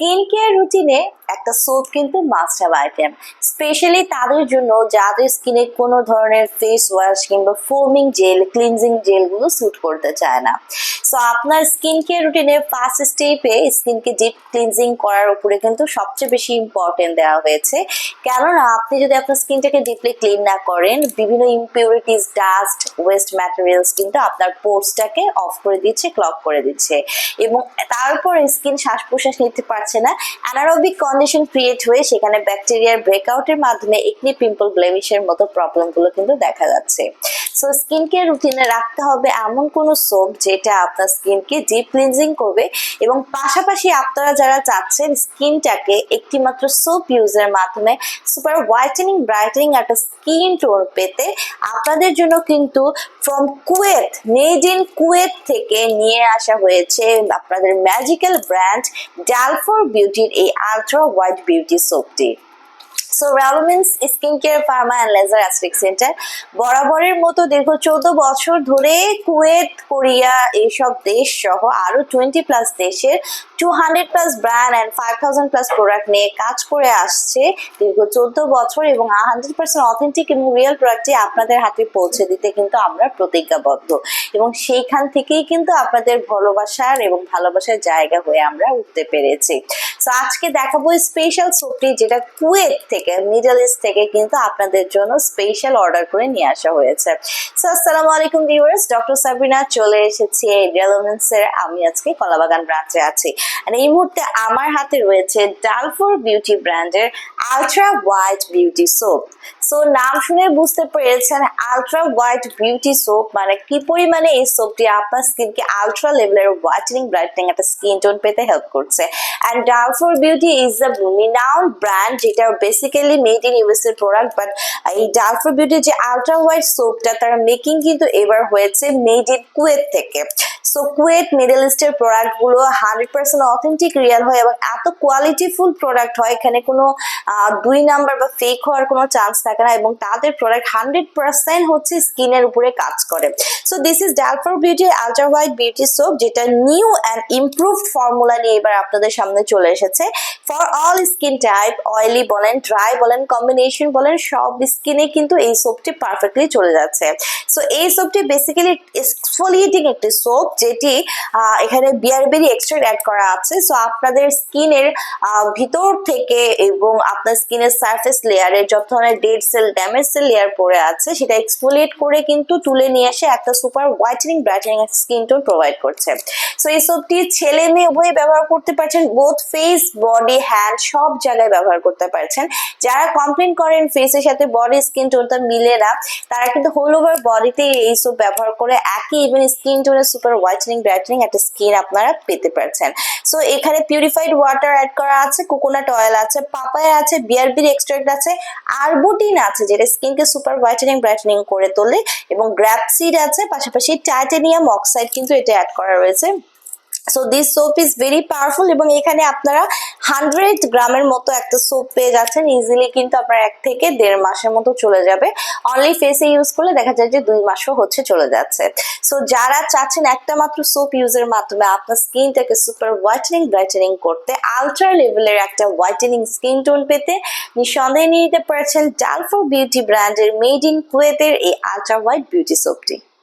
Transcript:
Skin care রুটিনে একটা soap কিন্তু মাস্ট হ্যাভ আইটেম স্পেশালি তাদের জন্য যাদের স্কিনে কোনো ধরনের ফেস ওয়াশ কিংবা ফোমিং জেল ক্লিনজিং জেলগুলো স্যুট করতে চায় না। সো আপনার স্কিন কেয়ার রুটিনে ফার্স্ট স্টেপে স্কিনকে ডিপ ক্লিনজিং করার উপরে কিন্তু সবচেয়ে বেশি ইম্পর্টেন্ট দেওয়া হয়েছে। কেননা, আপনি যদি আপনার স্কিনটাকে ডিপলি ক্লিন না করেন, বিভিন্ন ইম্পিউরিটিস ডাস্ট ওয়েস্ট ম্যাটেরিয়ালস কিন্তু আপনার পোর্সটাকে অফ করে দিচ্ছে ক্লক করে দিচ্ছে। এবং তারপর স্কিন শ্বাস প্রশ্বাস নিতে পারছে না। অ্যানারোবিক কন্ডিশন ক্রিয়েট হয়ে সেখানে ব্যাকটেরিয়ার ব্রেকআউটের মাধ্যমে একটি পিম্পল ব্লেমিশের মতো প্রবলেমগুলো কিন্তু দেখা যাচ্ছে। সো স্কিন কেয়ার রুটিনে রাখতে হবে এমন কোনো সোপ যেটা আপনার স্কিনকে ডিপ ক্লিনজিং করবে এবং পাশাপাশি আপনারা যারা চাচ্ছেন স্কিনটাকে একটি মাত্র সোপ ইউজের মাধ্যমে সুপার হোয়াইটেনিং ব্রাইটেনিং একটা স্কিন টোন পেতে আপনাদের জন্য কিন্তু from Kuwait made in Kuwait থেকে নিয়ে আসা হয়েছে আপনাদের ম্যাজিক্যাল ব্র্যান্ড ডালফোর বিউটির এই আলট্রা হোয়াইট বিউটি সোপটি so রাউলমিন্স skin care pharma and laser অ্যাসপিক centre বরাবরের মতো দীর্ঘ চোদ্দ বছর ধরে কুয়েত, কোরিয়া এইসব দেশ সহ আরও টোয়েন্টি প্লাস দেশের two hundred plus brand and five thousand plus product নিয়ে কাজ করে আসছে দীর্ঘ চোদ্দ বছর এবং হান্ড্রেড পার্সেন্ট অথেন্টিক এবং রিয়েল প্রোডাক্টটি আপনাদের হাতে পৌঁছে দিতে কিন্তু আমরা প্রতিজ্ঞাবদ্ধ। এবং সেইখান থেকেই কিন্তু আপনাদের ভালোবাসার এবং ভালোবাসার জায়গা হয়ে আমরা উঠতে পেরেছি। তো আজকে দেখাবো স্পেশাল সোপটি যেটা কুয়েত থেকে মিডল ইস্ট থেকে কিন্তু আপনাদের জন্য স্পেশাল অর্ডার করে নিয়ে আসা হয়েছে। সো আসসালামু আলাইকুম ভিউয়ার্স ডক্টর সাবিনা চলে এসেছি রেলোভেন্সের আমি আজকে কলাবাগান ব্রাঞ্চে আছি। আর এই মুহূর্তে আমার হাতে রয়েছে ডালফোর বিউটি ব্র্যান্ডের ultra white beauty soap so নাম শুনে বুঝতে পেরেছেন আলট্রা হোয়াইট বিউটি সোপ মানে কি পরিমাণে এই সোপটি আপনার স্কিনকে আলট্রা লেভেলের হোয়াইটেনিং ব্রাইটেনিং একটা স্কিন টোন পেতে হেল্প করছে। And Dalfour beauty is the মিনাউন brand যেটা বেসিক্যালি মেড ইন ইউএস এর প্রোডাক্ট বাট এই ডালফোর বিউটি যে আলট্রা হোয়াইট সোপটা তার মেকিং কিন্তু এবার হয়েছে মেড ইন কুয়েত থেকে। সো কুয়েট মিডল ইস্টের প্রোডাক্টগুলো হান্ড্রেড পার্সেন্ট অথেন্টিক রিয়েল হয় এবং এত কোয়ালিটিফুল প্রোডাক্ট হয়, এখানে কোনো দুই নাম্বার বা ফেক হওয়ার কোনো চান্স থাকে না এবং তাদের প্রোডাক্ট হান্ড্রেড পার্সেন্ট হচ্ছে স্কিনের উপরে কাজ করে। So this is Dalfour beauty ultra white beauty soap যেটা নিউ অ্যান্ড ইমপ্রুভড ফর্মুলা নিয়ে এবার আপনাদের সামনে চলে এসেছে। For all skin type oily বলেন ড্রাই বলেন কম্বিনেশন বলেন, সব স্কিনে কিন্তু এই সোপটি পারফেক্টলি চলে যাচ্ছে। সো এই সোপটি বেসিক্যালি এক্সফোলিয়েটিং একটি সোপ যেটি এখানে বিয়ারবেরি এক্সট্রাক্ট অ্যাড করা আছে। সো আপনাদের স্কিনের ভিতর থেকে এবং আপনার স্কিনের সারফেস লেয়ারে যত ধরনের dead cell damage cell layer পড়ে আছে, সেটা এক্সফোলিয়েট করে কিন্তু তুলে নিয়ে এসে একটা super whitening brightening skin tone provide করছে। সো এই সোপটি ছেলে মেয়ে উভয়ে ব্যবহার করতে পারছেন? বোথ ফেস বডি হ্যান্ড সব জায়গায় ব্যবহার করতে পারছেন। যারা কমপ্লেন করেন ফেসের সাথে বডি স্কিন টোনটা মিলে না, তারা কিন্তু হোল ওভার বডিতে এই সোপ ব্যবহার করে, একই ইভেন স্কিন টোনের সুপার হোয়াইটেনিং ব্রাইটেনিং একটা স্কিন আপনারা পেতে পারছেন। সো এখানে পিউরিফাইড ওয়াটার অ্যাড করা আছে কোকোনাট অয়েল আছে পাপায়া আছে বিয়ারবির এক্সট্রাক্ট আছে আরবুটিন আছে, যেটা স্কিনকে সুপার হোয়াইটেনিং ব্রাইটেনিং করে তোলে, এবং গ্র্যাপসিড আছে, পাশাপাশি টাইটেনিয়াম অক্সাইড কিন্তু এটা অ্যাড করা রয়েছে। So this soap is very powerful এবং এখানে আপনারা হান্ড্রেড গ্রামের মতো একটা সোপ পেয়ে যাচ্ছেন। ইজিলি কিন্তু আপনার এক থেকে দেড় মাসের মতো চলে যাবে। অনলি ফেসে ইউজ করলে দেখা যায় যে দুই মাসও হচ্ছে চলে যাচ্ছে। সো যারা চাচ্ছেন একটা মাত্র সোপ ইউজের মাধ্যমে আপনার স্কিনটাকে সুপার হোয়াইটেনিং ব্রাইটেনিং করতে আলট্রা লেভেলের একটা হোয়াইটেনিং স্কিন টোন পেতে, নিঃসন্দেহে নিয়ে নিতে পারছেন ডালফোর বিউটি ব্র্যান্ডের মেড ইন কুয়েতের এই আলট্রা হোয়াইট বিউটি সোপটি